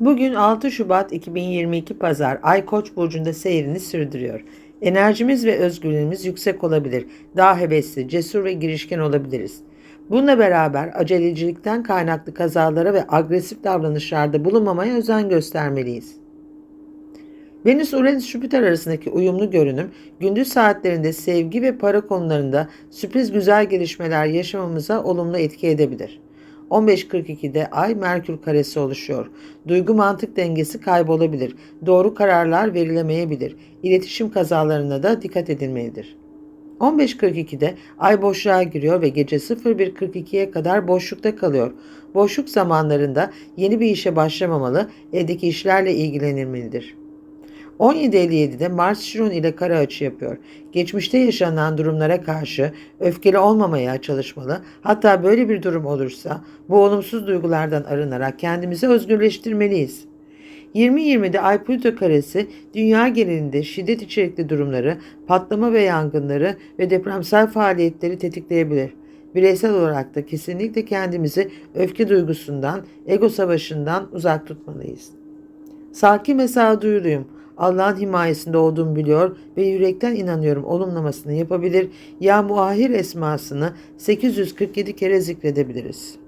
Bugün 6 Şubat 2022 Pazar Ay Koç burcunda seyrini sürdürüyor. Enerjimiz ve özgürlüğümüz yüksek olabilir. Daha hevesli, cesur ve girişken olabiliriz. Bununla beraber acelecilikten kaynaklı kazalara ve agresif davranışlarda bulunmamaya özen göstermeliyiz. Venüs Uranüs Jüpiter arasındaki uyumlu görünüm gündüz saatlerinde sevgi ve para konularında sürpriz güzel gelişmeler yaşamamıza olumlu etki edebilir. 15.42'de Ay Merkür karesi oluşuyor. Duygu mantık dengesi kaybolabilir. Doğru kararlar verilemeyebilir. İletişim kazalarına da dikkat edilmelidir. 15.42'de Ay boşluğa giriyor ve gece 01.42'ye kadar boşlukta kalıyor. Boşluk zamanlarında yeni bir işe başlamamalı, evdeki işlerle ilgilenilmelidir. 17.57'de Mars Şiron ile kara açı yapıyor. Geçmişte yaşanan durumlara karşı öfkeli olmamaya çalışmalı. Hatta böyle bir durum olursa bu olumsuz duygulardan arınarak kendimizi özgürleştirmeliyiz. 2020'de Ay Plüto karesi dünya genelinde şiddet içerikli durumları, patlama ve yangınları ve depremsel faaliyetleri tetikleyebilir. Bireysel olarak da kesinlikle kendimizi öfke duygusundan, ego savaşından uzak tutmalıyız. Sakin ve sağduyuluyum. Allah'ın himayesinde olduğumu biliyor ve yürekten inanıyorum olumlamasını yapabilir. Ya muahir esmasını 847 kere zikredebiliriz.